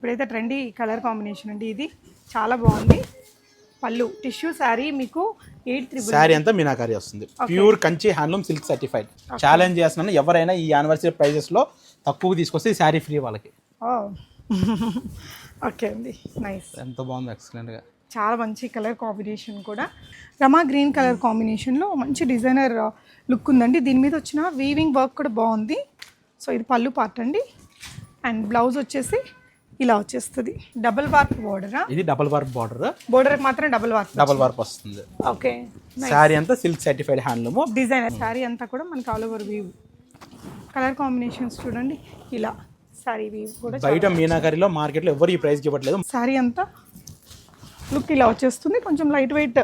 ఇప్పుడైతే trendy colour combination అండి ఇది. చాలా బాగుంది. పళ్ళు టిష్యూ శారీ మీకు ఎయిట్ త్రిబుల్ శారీ అంతా మీనాకారి వస్తుంది. Pure Kanchi handloom silk certified challenge చేస్తున్నాను. ఎవరైనా ఈ యానివర్సరీ ప్రైజెస్లో తక్కువ తీసుకొస్తే ఈ శారీ ఫ్రీ వాళ్ళకి. ఓకే అండి. నైస్ ఎంత బాగుంది ఎక్సలెంట్గా. చాలా మంచి కలర్ కాంబినేషన్ కూడా. రమా గ్రీన్ కలర్ కాంబినేషన్లో మంచి డిజైనర్ లుక్ ఉందండి. దీని మీద వచ్చిన వీవింగ్ వర్క్ కూడా బాగుంది. సో ఇది పళ్ళు పార్ట్ అండి. అండ్ బ్లౌజ్ వచ్చేసి ఇలా వచ్చేస్తుంది. డబుల్ వార్ప్ బోర్డరా ఇది డబల్ వర్క్ బార్డర్ బోర్డర్ మాత్రం డబుల్ వార్ప్ డబల్ వర్క్ వస్తుంది. ఓకే శారీ అంతా silk certified handloom designer sari అంతా కూడా మనకి all over weave colour combinations చూడండి. ఇలా శారీ వీవ్ కూడా బయట మీనాకారిలో మార్కెట్లో ఎవరు ఈ ప్రైస్ ఇవ్వట్లేదు. శారీ అంతా లుక్ ఇలా వచ్చేస్తుంది. కొంచెం లైట్ వెయిట్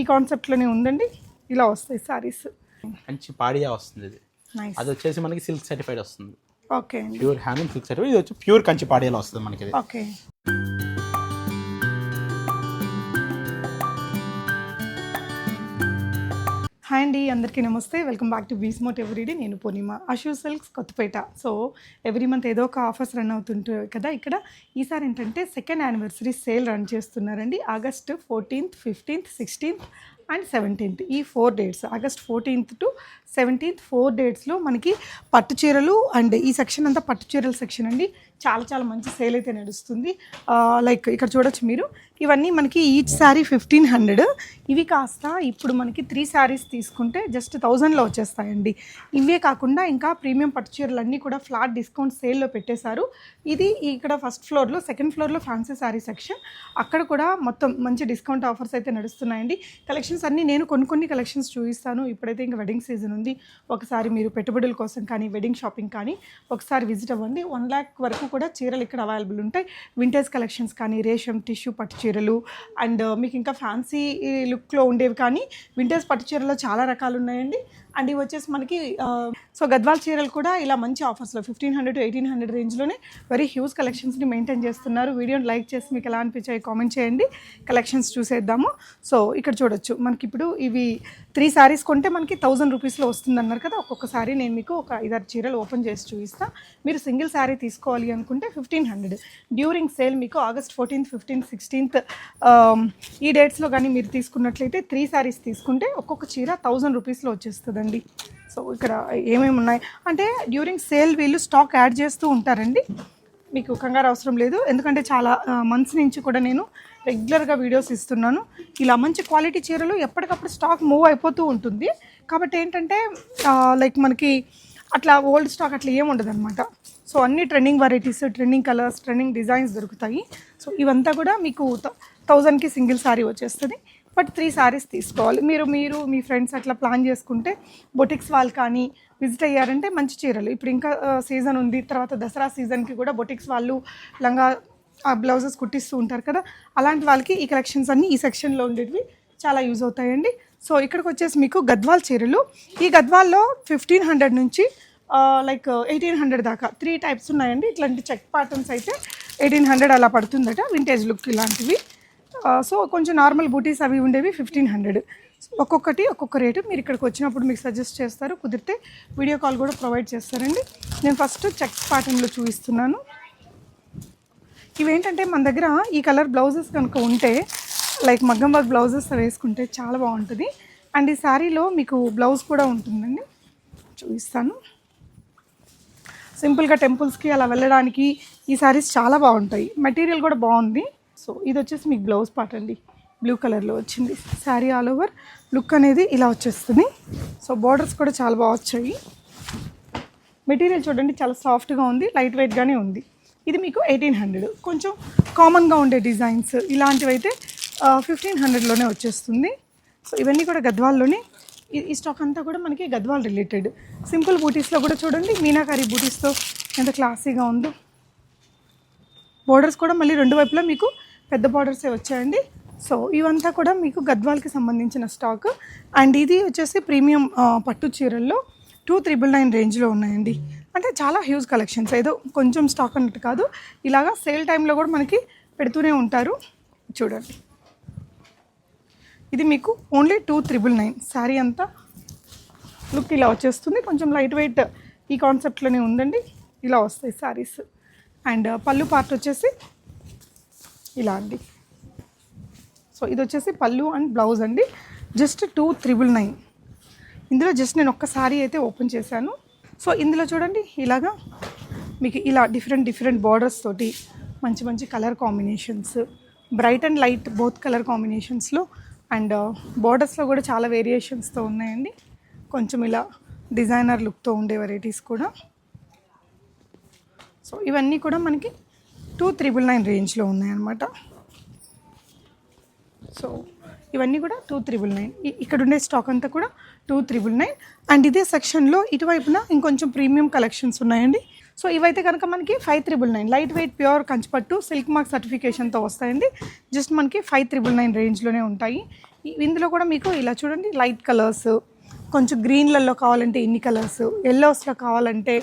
ఈ కాన్సెప్ట్లోనే ఉందండి. ఇలా వస్తాయి శారీస్ మంచి పాడియా వస్తుంది ఇది. అది వచ్చేసి మనకి సిల్క్ సర్టిఫైడ్ వస్తుంది. ఓకే ప్యూర్ సిల్క్ సర్టిఫైడ్ ఇది వచ్చి ప్యూర్ కంచి పాడియాలో వస్తుంది మనకి ఇది. ఓకే. హాయ్ అండి అందరికీ నమస్తే. వెల్కమ్ బ్యాక్ టు బీస్మోట్ ఎవ్రీడే. నేను Purnima. Ashu silks Kothapet. So every month ఏదో ఒక ఆఫర్స్ రన్ అవుతుంటాయి కదా ఇక్కడ ఈసారి ఏంటంటే సెకండ్ యానివర్సరీ సేల్ రన్ చేస్తున్నారండి. August fourteenth fifteenth sixteenth and seventeenth. ఈ four dates August fourteenth to seventeenth four డేట్స్లో మనకి పట్టు చీరలు అండ్ ఈ సెక్షన్ అంతా పట్టు చీరల సెక్షన్ అండి. చాలా చాలా మంచి సేల్ అయితే నడుస్తుంది. లైక్ ఇక్కడ చూడొచ్చు మీరు. ఇవన్నీ మనకి ఈచ్ శారీ ఫిఫ్టీన్ హండ్రెడ్ ఇవి కాస్త ఇప్పుడు మనకి త్రీ శారీస్ తీసుకుంటే జస్ట్ థౌజండ్లో వచ్చేస్తాయండి. ఇవే కాకుండా ఇంకా ప్రీమియం పట్టు చీరలు అన్నీ కూడా ఫ్లాట్ డిస్కౌంట్ సేల్లో పెట్టేశారు. ఇది ఇక్కడ ఫస్ట్ ఫ్లోర్లో సెకండ్ ఫ్లోర్లో ఫ్యాన్సీ శారీ సెక్షన్ అక్కడ కూడా మొత్తం మంచి డిస్కౌంట్ ఆఫర్స్ అయితే నడుస్తున్నాయండి. కలెక్షన్స్ అన్నీ నేను కొన్ని కొన్ని కలెక్షన్స్ చూపిస్తాను. ఇప్పుడైతే ఇంకా వెడ్డింగ్ సీజన్ ఉంది. ఒకసారి మీరు పెట్టుబడుల కోసం కానీ వెడ్డింగ్ షాపింగ్ కానీ ఒకసారి విజిట్ అవ్వండి. వన్ ల్యాక్ వరకు కూడా చీరలు ఇక్కడ అవైలబుల్ ఉంటాయి. వింటేజ్ కలెక్షన్స్ కానీ రేషం టిష్యూ పట్టు చీరలు అండ్ uh, మీకు ఇంకా ఫ్యాన్సీ లుక్లో ఉండేవి కానీ వింటర్స్ పట్టు చీరలో చాలా రకాలు ఉన్నాయండి అండ్ ఇవి వచ్చేసి మనకి uh, సో గద్వాల్ చీరలు కూడా ఇలా మంచి ఆఫర్స్లో fifteen hundred to eighteen hundred రేంజ్లోనే very huge కలెక్షన్స్ని మెయింటైన్ చేస్తున్నారు. వీడియోని లైక్ చేసి మీకు ఎలా అనిపించాయి కామెంట్ చేయండి. కలెక్షన్స్ చూసేద్దాము. సో ఇక్కడ చూడొచ్చు. మనకి ఇప్పుడు ఇవి త్రీ శారీస్ కొంటే మనకి థౌజండ్ రూపీస్లో వస్తుంది అన్నారు కదా ఒక్కొక్క శారీ నేను మీకు ఒక ఐదారు చీరలు ఓపెన్ చేసి చూపిస్తా. మీరు సింగిల్ శారీ తీసుకోవాలి అనుకుంటే ఫిఫ్టీన్ హండ్రెడ్ డ్యూరింగ్ సేల్ మీకు August fourteenth fifteenth sixteenth Um, ఈ డేట్స్లో కానీ మీరు తీసుకున్నట్లయితే త్రీ శారీస్ తీసుకుంటే ఒక్కొక్క చీర థౌజండ్ రూపీస్లో వచ్చేస్తుందండి. సో ఇక్కడ ఏమేమి ఉన్నాయి? అంటే డ్యూరింగ్ సేల్ వీళ్ళు స్టాక్ యాడ్ చేస్తూ ఉంటారండి. మీకు కంగారు అవసరం లేదు. ఎందుకంటే చాలా uh, మంత్స్ నుంచి కూడా నేను రెగ్యులర్గా వీడియోస్ ఇస్తున్నాను. ఇలా మంచి క్వాలిటీ చీరలు ఎప్పటికప్పుడు స్టాక్ మూవ్ అయిపోతూ ఉంటుంది. కాబట్టి ఏంటంటే uh, లైక్ మనకి అట్లా ఓల్డ్ స్టాక్ అట్లా ఏం ఉండదు అనమాట సో అన్ని trending varieties trending colours trending designs దొరుకుతాయి. సో ఇవంతా కూడా మీకు థౌజండ్కి సింగిల్ శారీ వచ్చేస్తుంది. బట్ త్రీ శారీస్ తీసుకోవాలి. మీరు మీరు మీ ఫ్రెండ్స్ అట్లా ప్లాన్ చేసుకుంటే బొటిక్స్ వాళ్ళు కానీ విజిట్ అయ్యారంటే మంచి చీరలు. ఇప్పుడు ఇంకా సీజన్ ఉంది. తర్వాత దసరా సీజన్కి కూడా బొటిక్స్ వాళ్ళు లంగా బ్లౌజెస్ కుట్టిస్తూ ఉంటారు కదా. అలాంటి వాళ్ళకి ఈ కలెక్షన్స్ అన్నీ ఈ సెక్షన్లో ఉండేవి చాలా యూజ్ అవుతాయండి. సో ఇక్కడికి వచ్చేసి మీకు గద్వాల్ చీరలు. ఈ గద్వాల్లో ఫిఫ్టీన్ హండ్రెడ్ నుంచి లైక్ ఎయిటీన్ హండ్రెడ్ దాకా. త్రీ టైప్స్ ఉన్నాయండి. ఇట్లాంటి చెక్ ప్యాటర్న్స్ అయితే ఎయిటీన్ హండ్రెడ్ అలా పడుతుందట వింటేజ్ లుక్ ఇలాంటివి. సో కొంచెం నార్మల్ బూటీస్ అవి ఉండేవి ఫిఫ్టీన్ హండ్రెడ్ ఒక్కొక్కటి ఒక్కొక్క రేటు మీరు ఇక్కడికి వచ్చినప్పుడు మీకు సజెస్ట్ చేస్తారు కుదిరితే వీడియో కాల్ కూడా ప్రొవైడ్ చేస్తారండి. నేను ఫస్ట్ చెక్ ప్యాటర్న్లో చూపిస్తున్నాను. ఇవేంటంటే మన దగ్గర ఈ కలర్ బ్లౌజెస్ కనుక ఉంటే లైక్ మగ్గం వర్క్ బ్లౌజెస్ వేసుకుంటే చాలా బాగుంటుంది. అండ్ ఈ శారీలో మీకు బ్లౌజ్ కూడా ఉంటుందండి. చూపిస్తాను. సింపుల్గా టెంపుల్స్కి అలా వెళ్ళడానికి ఈ శారీస్ చాలా బాగుంటాయి. మెటీరియల్ కూడా బాగుంది. సో ఇది వచ్చేసి మీకు బ్లౌజ్ పార్ట్ అండి. బ్లూ కలర్లో వచ్చింది. శారీ ఆల్ ఓవర్ లుక్ అనేది ఇలా వచ్చేస్తుంది. సో బార్డర్స్ కూడా చాలా బాగా వచ్చాయి. మెటీరియల్ చూడండి చాలా సాఫ్ట్గా ఉంది లైట్ వెయిట్గానే ఉంది. ఇది మీకు ఎయిటీన్ హండ్రెడ్ కొంచెం కామన్గా ఉండే డిజైన్స్ ఇలాంటివి అయితే ఫిఫ్టీన్ హండ్రెడ్లోనే వచ్చేస్తుంది. సో ఇవన్నీ కూడా గద్వాల్లోనే ఈ- స్టాక్ అంతా కూడా మనకి గద్వాల్ రిలేటెడ్ సింపుల్ బూటీస్లో కూడా చూడండి మీనాకారి బూటీస్తో ఎంత క్లాసీగా ఉందో. బోర్డర్స్ కూడా మళ్ళీ రెండు వైపులా మీకు పెద్ద బార్డర్సే వచ్చాయండి. సో ఇవంతా కూడా మీకు గద్వాల్కి సంబంధించిన స్టాక్ అండ్ ఇది వచ్చేసి ప్రీమియం పట్టు చీరల్లో టూ త్రిబుల్ నైన్ రేంజ్లో ఉన్నాయండి. అంటే చాలా హ్యూజ్ కలెక్షన్స్ ఏదో కొంచెం స్టాక్ అన్నట్టు కాదు. ఇలాగా సేల్ టైంలో కూడా మనకి పెడుతూనే ఉంటారు. చూడండి. ఇది మీకు only two triple nine sari అంతా లుక్ ఇలా వచ్చేస్తుంది. కొంచెం లైట్ వెయిట్ ఈ కాన్సెప్ట్లోనే ఉందండి. ఇలా వస్తాయి శారీస్ అండ్ uh, పళ్ళు పార్ట్ వచ్చేసి ఇలా అండి. సో ఇది వచ్చేసి పళ్ళు అండ్ బ్లౌజ్ అండి. జస్ట్ టూ త్రిబుల్ నైన్ ఇందులో జస్ట్ నేను ఒక్క శారీ అయితే ఓపెన్ చేశాను. సో ఇందులో చూడండి ఇలాగా మీకు ఇలా డిఫరెంట్ డిఫరెంట్ బార్డర్స్ తోటి మంచి మంచి colour combinations bright and light both colour కాంబినేషన్స్లో and uh, బోర్డర్స్లో కూడా చాలా వేరియేషన్స్తో ఉన్నాయండి. కొంచెం ఇలా డిజైనర్ లుక్తో ఉండే వెరైటీస్ కూడా. సో ఇవన్నీ కూడా మనకి టూ త్రిబుల్ నైన్ రేంజ్లో ఉన్నాయన్నమాట. సో ఇవన్నీ కూడా టూ త్రిబుల్ నైన్ ఇక్కడ ఉండే స్టాక్ అంతా కూడా టూ త్రిబుల్ నైన్ అండ్ ఇదే సెక్షన్లో ఇటువైపున ఇంకొంచెం ప్రీమియం కలెక్షన్స్ ఉన్నాయండి. సో ఇవైతే కనుక మనకి five triple nine light weight pure కంచిపట్టు సిల్క్ మార్క్ సర్టిఫికేషన్తో వస్తాయండి. జస్ట్ మనకి ఫైవ్ త్రిబుల్ నైన్ రేంజ్లోనే ఉంటాయి. ఇందులో కూడా మీకు ఇలా చూడండి లైట్ కలర్స్ కొంచెం గ్రీన్లలో కావాలంటే ఇన్ని కలర్స్ ఎల్లోస్లో కావాలంటే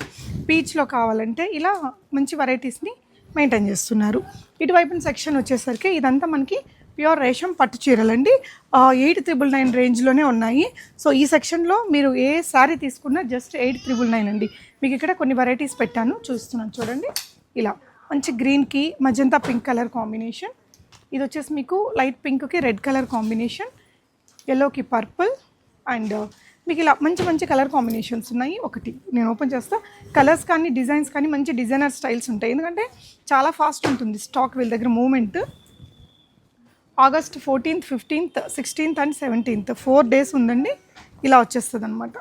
పీచ్లో కావాలంటే ఇలా మంచి వెరైటీస్ని మెయింటైన్ చేస్తున్నారు. ఇటువైపున సెక్షన్ వచ్చేసరికి ఇదంతా మనకి ప్యూర్ రేషం పట్టు చీరలండి. ఎయిట్ త్రిబుల్ నైన్ రేంజ్లోనే ఉన్నాయి. సో ఈ సెక్షన్లో మీరు ఏ శారీ తీసుకున్నా జస్ట్ ఎయిట్ త్రిబుల్ నైన్ అండి. మీకు ఇక్కడ కొన్ని వెరైటీస్ పెట్టాను. చూస్తున్నాను చూడండి. ఇలా మంచి గ్రీన్కి మజంతా పింక్ కలర్ కాంబినేషన్ ఇది వచ్చేసి మీకు లైట్ పింక్కి రెడ్ కలర్ కాంబినేషన్ ఎల్లోకి పర్పుల్ అండ్ మీకు ఇలా మంచి మంచి కలర్ కాంబినేషన్స్ ఉన్నాయి. ఒకటి నేను ఓపెన్ చేస్తా. కలర్స్ కానీ డిజైన్స్ కానీ మంచి డిజైనర్ స్టైల్స్ ఉంటాయి. ఎందుకంటే చాలా ఫాస్ట్ ఉంటుంది. స్టాక్ వీళ్ళ దగ్గర moment August fourteenth fifteenth sixteenth and seventeenth. Four days ఉందండి. ఇలా వచ్చేస్తుంది అనమాట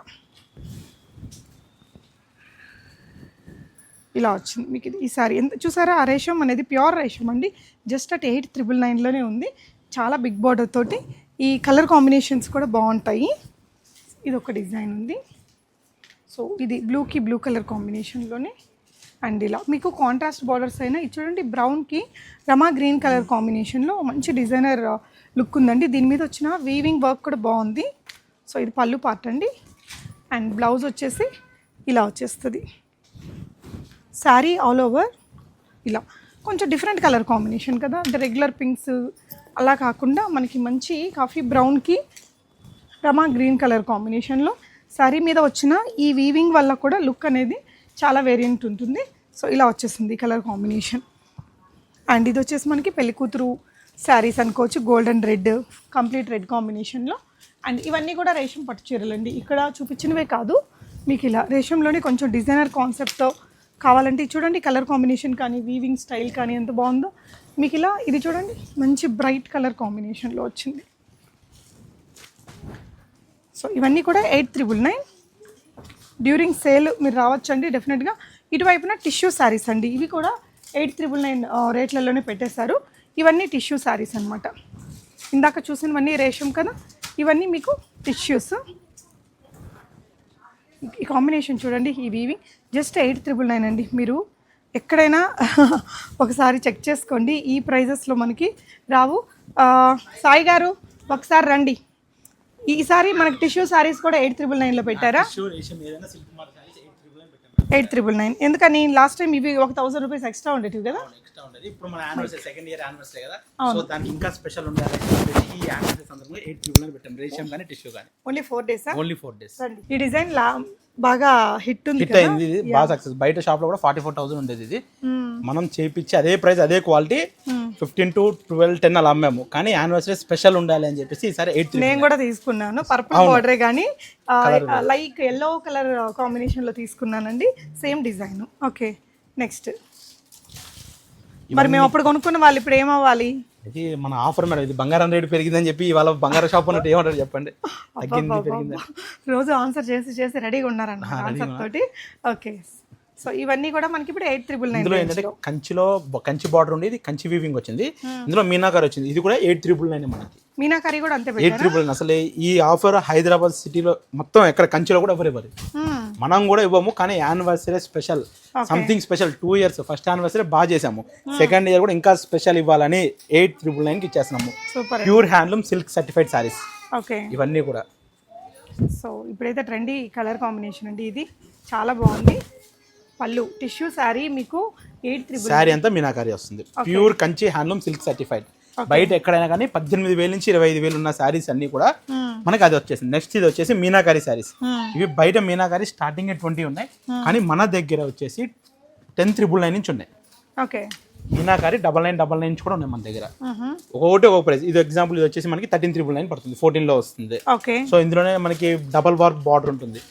ఇలా వచ్చింది మీకు ఇది. ఈసారి ఎంత చూసారా ఆ రేషం అనేది ప్యూర్ రేషం అండి. జస్ట్ అట్ ఎయిట్ త్రిబుల్ నైన్లోనే ఉంది. చాలా బిగ్ బార్డర్ తోటి. ఈ కలర్ కాంబినేషన్స్ కూడా బాగుంటాయి. ఇది ఒక డిజైన్ ఉంది. సో ఇది బ్లూకి బ్లూ కలర్ కాంబినేషన్లోనే. అండ్ ఇలా మీకు కాంట్రాస్ట్ బార్డర్స్ అయినా ఇది చూడండి బ్రౌన్కి రమా గ్రీన్ కలర్ కాంబినేషన్లో మంచి డిజైనర్ లుక్ ఉందండి. దీని మీద వచ్చిన వీవింగ్ వర్క్ కూడా బాగుంది. సో ఇది పళ్ళు పార్ట్ అండి. అండ్ బ్లౌజ్ వచ్చేసి ఇలా వచ్చేస్తుంది. శారీ ఆల్ ఓవర్ ఇలా. కొంచెం డిఫరెంట్ కలర్ కాంబినేషన్ కదా. అంటే రెగ్యులర్ పింక్స్ అలా కాకుండా మనకి మంచి కాఫీ బ్రౌన్కి రమా గ్రీన్ కలర్ కాంబినేషన్లో శారీ మీద వచ్చిన ఈ వీవింగ్ వల్ల కూడా లుక్ అనేది చాలా వేరియంట్ ఉంటుంది. సో ఇలా వచ్చేసింది కలర్ కాంబినేషన్. అండ్ ఇది వచ్చేసి మనకి పెళ్ళి కూతురు శారీస్ అనుకోవచ్చు గోల్డెన్ రెడ్ కంప్లీట్ రెడ్ కాంబినేషన్లో. అండ్ ఇవన్నీ కూడా రేషం పట్టు అండి ఇక్కడ చూపించినవే కాదు మీకు ఇలా రేషంలోనే కొంచెం డిజైనర్ కాన్సెప్ట్తో కావాలంటే ఇది చూడండి కలర్ కాంబినేషన్ కానీ వీవింగ్ స్టైల్ కానీ ఎంత బాగుందో. మీకు ఇలా ఇది చూడండి మంచి బ్రైట్ కలర్ కాంబినేషన్లో వచ్చింది. సో ఇవన్నీ కూడా eight triple nine. During sale మీరు రావచ్చండి డెఫినెట్గా. ఇటువైపున టిష్యూ శారీస్ అండి. ఇవి కూడా ఎయిట్ త్రిబుల్ నైన్ రేట్లలోనే పెట్టేశారు. ఇవన్నీ టిష్యూ శారీస్ అనమాట ఇందాక చూసినవన్నీ రేషం కదా? ఇవన్నీ మీకు టిష్యూస్ ఈ కాంబినేషన్ చూడండి ఈ weaving just eight triple nine అండి. మీరు ఎక్కడైనా ఒకసారి చెక్ చేసుకోండి. ఈ ప్రైజెస్లో మనకి రావు. సాయి గారు ఒకసారి రండి. ఈసారి మనకి టిష్యూ సారీస్ కూడా ఎయిట్ త్రిబుల్ నైన్లో పెట్టారా? Eight triple nine. ఎందుకని లాస్ట్ టైం ఇవి ఒక థౌసండ్ రూపీస్ ఎక్స్ట్రా ఉండేటివి కదా? ఎక్స్ట్రా ఉండేది. ఇప్పుడు మన యానివర్సరీ సెకండ్ ఇయర్ యానివర్సరీ కదా. సో దానికి ఇంకా స్పెషల్ ఉండాలి ఈ యానివర్సరీ సందర్భంగా ఎయిట్ ట్రిబుల్ పెట్టాం. రేషియం కానీ టిష్యూ కానీ ఓన్లీ ఫోర్ డేసా ఓన్లీ ఫోర్ డేస్ ఈ డిజైన్ లా బాగా హిట్ ఉంది హిట్ అయింది ఇది. బాగా సక్సెస్ బయట షాప్లో కూడా ఫార్టీ ఫోర్ థౌసండ్ ఉండేది ఇది. మనం చేపించి అదే ప్రైస్ అదే quality fifteen to twelve ten అలా అమ్మాము. కానీ యానివర్సరీ స్పెషల్ ఉండాలి అని చెప్పేసి ఈసారి ఎయిట్ నేను కూడా తీసుకున్నాను. పర్పుల్ బార్డరే కానీ లైక్ ఎల్లో కలర్ కాంబినేషన్లో తీసుకున్నానండి. సేమ్ డిజైన్ ఓకే నెక్స్ట్ మరి మేము అప్పుడు కొనుక్కున్న వాళ్ళు ఇప్పుడు ఏమవ్వాలి? ఇది మన ఆఫర్ మేడం ఇది బంగారం రేటు పెరిగిందని చెప్పి ఇవాళ బంగారం షాప్ అన్నట్టు ఏమంటారు చెప్పండి. తగ్గింది పెరిగింది రోజు ఆన్సర్ చేసి చేసి రెడీగా ఉన్నారన్న ఆన్సర్ తోటి. ఓకే సో ఇవన్నీ కూడా మనకి ఇప్పుడు ఎయిట్ త్రిబుల్ నైన్ ఇందులో ఏంటంటే కంచిలో కంచి బార్డర్ ఉంది ఇది కంచి వీవింగ్ వచ్చింది. ఇందులో మీనాకార్ వచ్చింది. ఇది కూడా ఎయిట్ త్రిబుల్ నైన్ మనకి. మీనాకరి కూడా అంతే ఎయిట్ త్రిబుల్ నైన్. అసలు ఈ ఆఫర్ హైదరాబాద్ సిటీలో మొత్తం ఎక్కడ కంచిలో కూడా ఎవరు ఇవ్వరు. మనం కూడా ఇవ్వము కానీ anniversary special something special two years first anniversary బాగా చేసాము సెకండ్ ఇయర్ కూడా ఇంకా స్పెషల్ ఇవ్వాలని ఎయిట్ త్రిబుల్ నైన్కి ఇచ్చేస్తున్నాము. Pure handloom silk certified saris okay. ఇవన్నీ కూడా. సో ఇప్పుడైతే ట్రెండీ కలర్ కాంబినేషన్ అండి ఇది. చాలా బాగుంది. పళ్ళు టిష్యూ శారీ మీకు ఎయిట్ త్రిబుల్ శారీ అంతా మీనాకారి వస్తుంది. Pure Kanchi handloom silk certified బయట ఎక్కడైనా కానీ పద్దెనిమిది వేల నుంచి ఇరవై ఐదు వేలు ఉన్న శారీస్ అన్ని కూడా మనకి అది వచ్చేసింది. నెక్స్ట్ ఇది వచ్చేసి మీనాకారి శారీస్ ఇవి బయట మీనాకారి స్టార్టింగ్ ట్వంటీ ఉన్నాయి. కానీ మన దగ్గర వచ్చేసి టెన్ త్రిబుల్ నైన్ నుంచి ఉన్నాయి. Okay meenakari double nine double nine కూడా ఉన్నాయి మన దగ్గర. ఒక్కొక్కటి ఒక్కొక్క ప్రైస్ ఇది ఎగ్జాంపుల్ ఇది వచ్చేసి మనకి థర్టీన్ త్రిబుల్ నైన్ పడుతుంది. ఫోర్టీన్లో వస్తుంది. సో ఇందులోనే మనకి డబల్ వర్క్ బార్డర్ ఉంటుంది.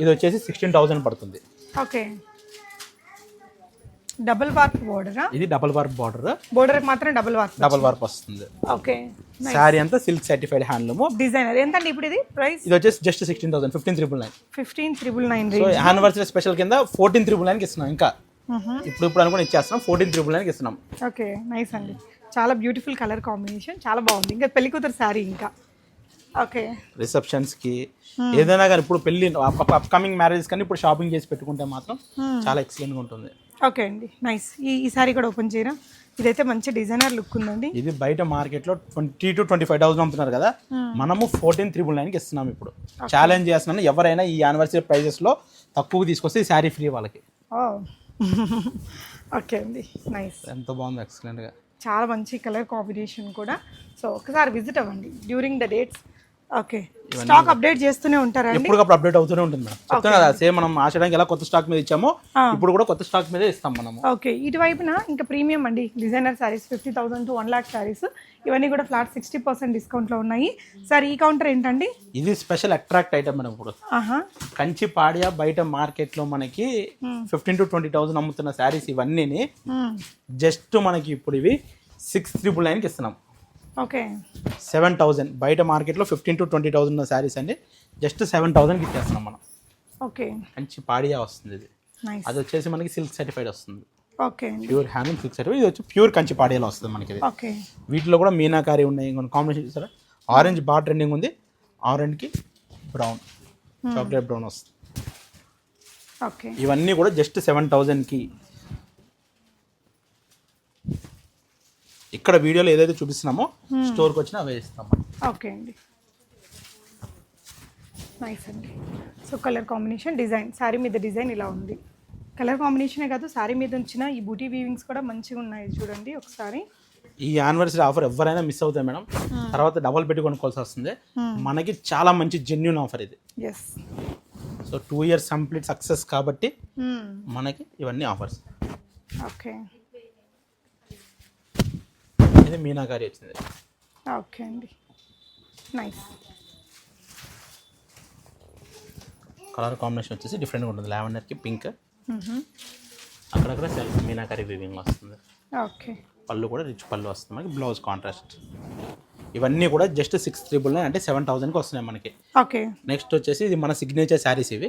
ఇది వచ్చేసి సిక్స్టీన్ థౌసండ్ పడుతుంది. ఓకే డబుల్ వార్ప్ బోర్డరా? ఇది డబల్ వర్క్ బార్డర్. బోర్డర్ మాత్రం డబుల్ వార్ప్ డబల్ వర్క్ వస్తుంది. ఓకే శారీ అంతా సిల్క్ సర్టిఫైడ్ హ్యాండ్లూమ్. డిజైనర్ ఎంతండి ఇప్పుడు ఇది ప్రైస్? ఇది వచ్చేసి just sixteen thousand fifteen triple nine fifteen triple nine so anniversary special కింద ఫోర్టీన్ త్రిబుల్ నైన్కి ఇస్తున్నాం ఇంకా. ఇప్పుడు ఇప్పుడు అనుకుని ఇచ్చేస్తున్నాం ఫోర్టీన్ త్రిబుల్ నైన్కి ఇస్తున్నాం. ఓకే నైస్ అండి. చాలా బ్యూటిఫుల్ కలర్ కాంబినేషన్ చాలా బాగుంది. ఇంకా పెళ్ళి కూతురు శారీ ఇంకా. ఓకే. రిసెప్షన్స్కి ఏదైనా కానీ ఇప్పుడు పెళ్ళి అప్కమింగ్ మ్యారేజ్ కానీ ఇప్పుడు షాపింగ్ చేసి పెట్టుకుంటే మాత్రం చాలా ఎక్సలెంట్గా ఉంటుంది. ఓకే అండి. నైస్ ఈ ఈ శారీ కూడా ఓపెన్ చేయరా? ఇదైతే మంచి డిజైనర్ లుక్ ఉందండి. ఇది బయట మార్కెట్లో twenty to twenty five thousand అమ్ముతున్నారు కదా. మనము ఫోర్టీన్ త్రిబుల్ నైన్కి ఇస్తున్నాం ఇప్పుడు. ఛాలెంజ్ చేస్తున్నాను. ఎవరైనా ఈ యానివర్సరీ ప్రైజెస్లో తక్కువ తీసుకొస్తే ఈ శారీ ఫ్రీ వాళ్ళకి. ఓకే అండి. నైస్ ఎంత బాగుంది ఎక్సలెంట్గా చాలా మంచి కలర్ కాంబినేషన్ కూడా. సో ఒకసారి విజిట్ అవ్వండి. During the dates okay. Stock update చేస్తూనే ఉంటారా ఎప్పటికప్పుడు అప్డేట్ అవుతూనే ఉంటుంది మేడం. చెప్తాను కదా సేమ్ మనం ఆచడానికి ఎలా కొత్త స్టాక్ మీద ఇచ్చామో ఇప్పుడు కూడా కొత్త స్టాక్ మీదే ఇస్తాం మనము. ఓకే ఇటువైపున ఇంకా ప్రీమియం అండి designer saris fifty thousand to one lakh saris. ఇవన్నీ కూడా ఫ్లాట్ సిక్స్టీ పర్సెంట్ డిస్కౌంట్లో ఉన్నాయి. సార్ ఈ కౌంటర్ ఏంటండి? ఇది స్పెషల్ అట్రాక్ట్ ఐటమ్ మేడం ఇప్పుడు. ఆహా. కంచి పాడియా బయట మార్కెట్లో మనకి ఫిఫ్టీన్ టు ట్వంటీ థౌసండ్ అమ్ముతున్న శారీస్ ఇవన్నీని మ్మ్. జస్ట్ మనకి ఇప్పుడు ఇవి సిక్స్ త్రిపుల్ నైన్కి ఇస్తున్నాం. ఓకే. సెవెన్ థౌసండ్ బయట మార్కెట్లో ఫిఫ్టీన్ టు ట్వంటీ ఉన్న శారీస్ అండి. జస్ట్ సెవెన్ థౌసండ్కి ఇచ్చేస్తున్నాం మనం. ఓకే. కంచి పాడియా వస్తుంది ఇది. అది వచ్చేసి మనకి సిల్క్ సర్టిఫైడ్ వస్తుంది. Okay. Pure hand silk certified. ఇది వచ్చి ప్యూర్ కంచి పాడియాలో వస్తుంది మనకి ఇది. ఓకే. వీటిలో కూడా మీనాకారి ఉన్నాయి. కాంబినేషన్ చూసారా? ఆరెంజ్ బాగా ట్రెండింగ్ ఉంది. ఆరెంజ్కి బ్రౌన్ చాక్లెట్ బ్రౌన్ వస్తుంది. ఓకే. ఇవన్నీ కూడా జస్ట్ సెవెన్ థౌజండ్కి ఇక్కడ వీడియోలో ఏదైతే చూపిస్తున్నామో స్టోర్కి వచ్చినా అవే. ఓకే అండి. నైస్ అండి. So colour combination design sari మీద డిజైన్ ఇలా ఉంది. కలర్ కాంబినేషనే కాదు శారీ మీద ఉంచిన ఈ బూటీ వీవింగ్స్ కూడా మంచిగా ఉన్నాయి చూడండి ఒకసారి. ఈ యానివర్సరీ ఆఫర్ ఎవరైనా మిస్ అవుతాయి మేడం. తర్వాత డబల్ పెట్టి కొనుక్కోవాల్సి వస్తుంది. మనకి చాలా మంచి జెన్యున్ ఆఫర్ ఇది. Yes so two years complete success కాబట్టి మనకి ఇవన్నీ ఆఫర్స్ ఓకే ఇది మీనాకారి వచ్చింది. ఓకే అండి. నైస్. కలర్ కాంబినేషన్ వచ్చేసి డిఫరెంట్గా ఉంటుంది. లావెండర్కి పింక్. అక్కడక్కడ సెల్ఫ్ మీనాకారి వివింగ్ వస్తుంది. ఓకే. పళ్ళు కూడా రిచ్ పళ్ళు వస్తుంది. మనకి బ్లౌజ్ కాంట్రాస్ట్. ఇవన్నీ కూడా జస్ట్ సిక్స్ త్రిబుల్ నైన్ అంటే సెవెన్ థౌసండ్కి వస్తున్నాయి మనకి. ఓకే. నెక్స్ట్ వచ్చేసి ఇది మన సిగ్నేచర్ శారీస్ ఇవి.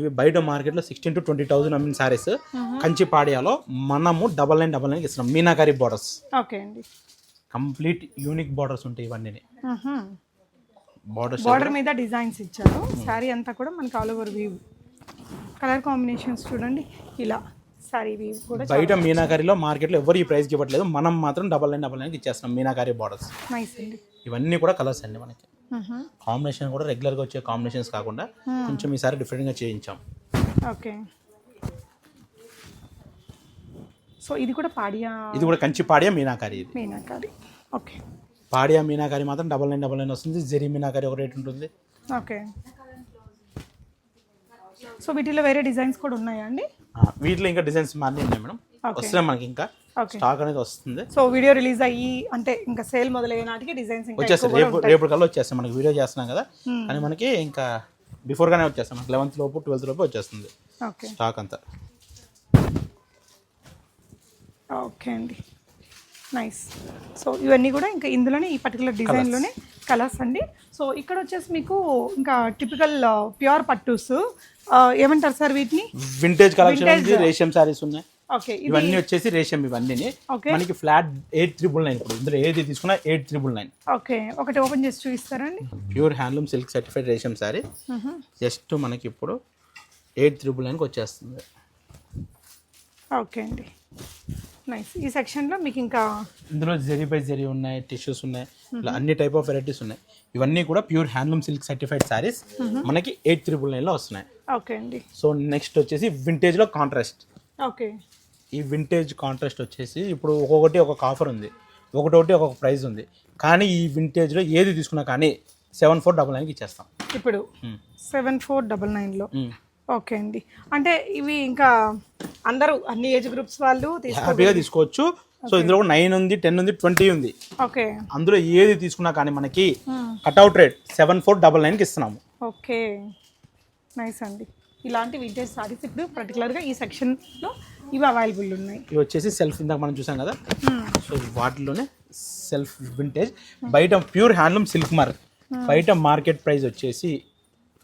ఇవి బయట మార్కెట్లో సిక్స్టీన్ టు ట్వంటీ థౌసండ్ అమ్మిన శారీస్ కంచి పాడియాలో మనము డబల్ నైన్ డబల్ నైన్ ఇస్తున్నాం. మీనాకారి బార్డర్స్ ఓకే అండి. కంప్లీట్ యూనిక్ బార్డర్స్ ఉంటాయి ఇవన్నీ బార్డర్స్ బార్డర్ మీద డిజైన్స్ ఇచ్చారు. శారీ అంతా కూడా మనకి all over view colour combinations చూడండి. ఇలా. కూడా బయట మీనాకారిలో మార్కెట్లో ఎవరు ఈ ప్రైస్కి ఇవ్వట్లేదు మనం మాత్రం డబల్ నైన్ డబల్ నైన్కి ఇచ్చేస్తున్నాం మీనాకారి బార్డర్స్ నైస్ అండి. ఇవన్నీ కూడా కలర్స్ అండి మనకి. కాంబినేషన్ కూడా రెగ్యులర్గా వచ్చే కాంబినేషన్స్ కాకుండా కొంచెం ఈసారి డిఫరెంట్గా చేయించాం. ఓకే. సో ఇది కూడా పాడియా ఇది కూడా కంచి పాడియా మీనాకారి ఇది. మీనాకారి. ఓకే. పాడియా మీనాకారి మాత్రం డబల్ నైన్ డబల్ నైన్ వస్తుంది. జెరీ మీనాకారి ఒక రేట్ ఉంటుంది. ఓకే. సో వీటిలో వేరే డిజైన్స్ కూడా ఉన్నాయా అండి? వీటిలో ఇంకా డిజైన్స్ మారి ఉన్నాయి మేడం. వస్తున్నాయి మనకి ఇంకా. స్టాక్ అనేది వస్తుంది. సో వీడియో రిలీజ్ అయ్యి అంటే ఇంకా సేల్ మొదలయ్యే నాటికి డిజైన్స్ వచ్చేస్తాయి. రేపు రేపు కల్లా వచ్చేస్తాయి. మనకి వీడియో చేస్తున్నాం కదా. కానీ మనకి ఇంకా బిఫోర్గానే వచ్చేస్తాం మనకి లెవెన్త్ లోపు ట్వెల్త్ లోపు వచ్చేస్తుంది. స్టాక్ అంతా. ఓకే అండి. నైస్ సో ఇవన్నీ కూడా ఇంకా ఇందులోనే ఈ పర్టికులర్ డిజైన్లోనే కలర్స్ అండి. సో ఇక్కడ వచ్చేసి మీకు ఇంకా టిపికల్ ప్యూర్ పట్టూస్ ఏమంటారు సార్ వీటిని? వింటేజ్ కలెక్షన్ రేషం సారీస్ ఉన్నాయి. ఓకే ఇవన్నీ వచ్చేసి రేషం ఇవన్నీ ఓకే మనకి ఫ్లాట్ ఎయిట్ త్రిబుల్ నైన్ ఇప్పుడు. ఇందులో ఏది తీసుకున్నా ఎయిట్ త్రిబుల్ నైన్ ఓకే ఒకటి ఓపెన్ చేసి చూపిస్తారండి. ప్యూర్ హ్యాండ్లూమ్ సిల్క్ సర్టిఫైడ్ రేషం సారీ జస్ట్ మనకి ఇప్పుడు ఎయిట్ త్రిబుల్ నైన్కి వచ్చేస్తుంది. ఓకే అండి. నైస్ ఈ సెక్షన్లో మీకు ఇంకా ఇందులో జెరీ బై జెరీ ఉన్నాయి టిష్యూస్ ఉన్నాయి ఇలా అన్ని టైప్ ఆఫ్ వెరైటీస్ ఉన్నాయి. ఇవన్నీ కూడా pure handloom silk certified saris మనకి ఎయిట్ త్రిబుల్ నైన్లో వస్తున్నాయి. ఓకే అండి. సో నెక్స్ట్ వచ్చేసి వింటేజ్లో కాంట్రాస్ట్ ఓకే ఈ వింటేజ్ కాంట్రాస్ట్ వచ్చేసి ఇప్పుడు ఒక్కొక్కటి ఒక్కొక్క ఆఫర్ ఉంది. ఒకటొకటి ఒక్కొక్క ప్రైస్ ఉంది. కానీ ఈ వింటేజ్లో ఏది తీసుకున్నా కానీ సెవెన్ ఫోర్ డబల్ నైన్కి ఇచ్చేస్తాం. ఇప్పుడు. సెవెన్ ఫోర్ డబల్ నైన్లో. ఓకే అండి. అంటే ఇవి ఇంకా అందరూ అన్ని ఏజ్ గ్రూప్స్ వాళ్ళు హ్యాపీగా తీసుకోవచ్చు. సో ఇందులో నైన్ ఉంది టెన్ ఉంది ట్వంటీ ఉంది. ఓకే. అందులో ఏది తీసుకున్నా కానీ మనకి cutout rate seven four double నైన్కి ఇస్తున్నాము. ఓకే. నైస్ అండి. ఇలాంటి వింటేజ్ సారీస్ ఇప్పుడు పర్టికులర్గా ఈ సెక్షన్లో ఇవి అవైలబుల్ ఉన్నాయి. ఇవి వచ్చేసి సెల్ఫ్ ఇందాక మనం చూసాం కదా. సో వాటిలోనే సెల్ఫ్ వింటేజ్ బయట ప్యూర్ హ్యాండ్లూమ్ సిల్క్ మార్క్ బయట మార్కెట్ ప్రైస్ వచ్చేసి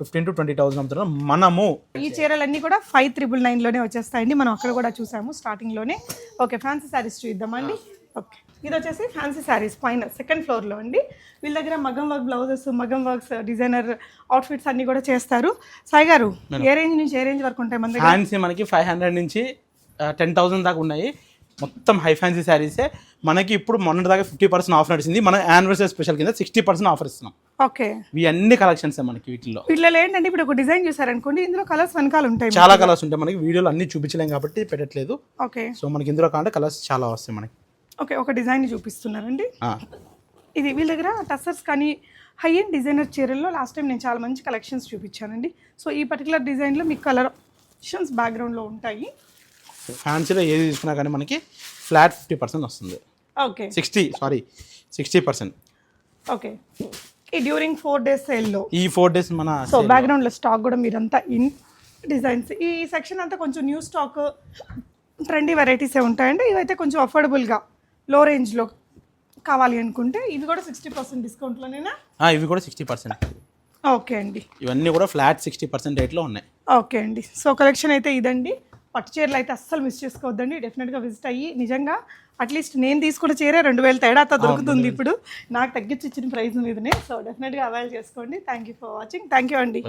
ఫిఫ్టీన్ టు ట్వంటీ థౌసండ్ అమ్ముతున్నాం మనము. ఈ చీరలన్నీ కూడా ఫైవ్ త్రిబుల్ నైన్లోనే వచ్చేస్తాయండి. మనం అక్కడ కూడా చూసాము స్టార్టింగ్లోనే ఓకే ఫ్యాన్సీ శారీస్ చూద్దామండి. ఓకే ఇది వచ్చేసి ఫ్యాన్సీ శారీస్ పైన సెకండ్ ఫ్లోర్లో అండి. వీళ్ళ దగ్గర మగం వర్క్ బ్లౌజెస్ మగం వర్క్స్ డిజైనర్ అవుట్ఫిట్స్ అన్నీ కూడా చేస్తారు. సాయి గారు ఏ రేంజ్ నుంచి ఏ రేంజ్ వరకు ఉంటాయి మన దగ్గర? ఫ్యాన్సీ మనకి ఫైవ్ హండ్రెడ్ నుంచి టెన్ థౌసండ్ దాకా ఉన్నాయి. మొత్తం హై ఫ్యాన్సీ శారీసే. మనకి ఇప్పుడు మొన్నటి దాకా ఫిఫ్టీ పర్సెంట్ ఆఫర్ నడిచింది. మనం యానివర్సరీ స్పెషల్ కింద సిక్స్టీ పర్సెంట్ ఆఫర్ ఇస్తున్నాం. ఓకే. ఇవి అన్ని కలెక్షన్స్ మనకి వీటిల్లో. వీళ్ళలో ఏంటంటే ఇప్పుడు ఒక డిజైన్ చూసారనుకోండి ఇందులో కలర్స్ వెనకాల ఉంటాయి చాలా కలర్స్ ఉంటాయి మనకి. వీడియోలో అన్ని చూపించలేం కాబట్టి పెట్టట్లేదు. ఓకే. సో మనకి ఇందులో కావాలంటే కలర్స్ చాలా వస్తాయి మనకి. ఓకే ఒక డిజైన్ చూపిస్తున్నారండి ఇది వీళ్ళ దగ్గర టసర్స్ కానీ హై ఎండ్ డిజైనర్ చీరల్లో లాస్ట్ టైం నేను చాలా మంచి కలెక్షన్స్ చూపించానండి. సో ఈ పర్టికులర్ డిజైన్లో మీకు కలర్ ఆప్షన్స్ బ్యాక్గ్రౌండ్లో ఉంటాయి. ఫ్యాన్సీలో ఏది తీసుకున్నా కానీ మనకి ఫ్లాట్ ఫిఫ్టీ పర్సెంట్ వస్తుంది. Okay. Sixty sorry sixty percent okay. ఈ డ్యూరింగ్ ఫోర్ డేస్ సేల్లో ఈ ఫోర్ డేస్ మన సో బ్యాక్గ్రౌండ్లో స్టాక్ కూడా మీరంతా ఇన్ డిజైన్స్ ఈ సెక్షన్ అంతా కొంచెం న్యూ స్టాక్ ట్రెండీ వెరైటీసే ఉంటాయండి. ఇవైతే కొంచెం అఫోర్డబుల్గా లో రేంజ్లో కావాలి అనుకుంటే ఇవి కూడా సిక్స్టీ పర్సెంట్ డిస్కౌంట్లోనేనా ఇవి కూడా సిక్స్టీ పర్సెంట్ ఓకే అండి. ఇవన్నీ కూడా ఫ్లాట్ సిక్స్టీ పర్సెంట్ రేట్లో ఉన్నాయి. ఓకే అండి. సో కలెక్షన్ అయితే ఇదండి. పట్టు చీరలు అయితే అస్సలు మిస్ చేసుకోవద్దండి. డెఫినెట్గా విజిట్ అయ్యి నిజంగా అట్లీస్ట్ నేను తీసుకున్న చీరే రెండు వేల తేడాతో దొరుకుతుంది ఇప్పుడు. నాకు తగ్గించి ఇచ్చిన ప్రైస్ మీదనే. సో డెఫినెట్గా అవైల్ చేసుకోండి. Thank you for watching thank you అండి.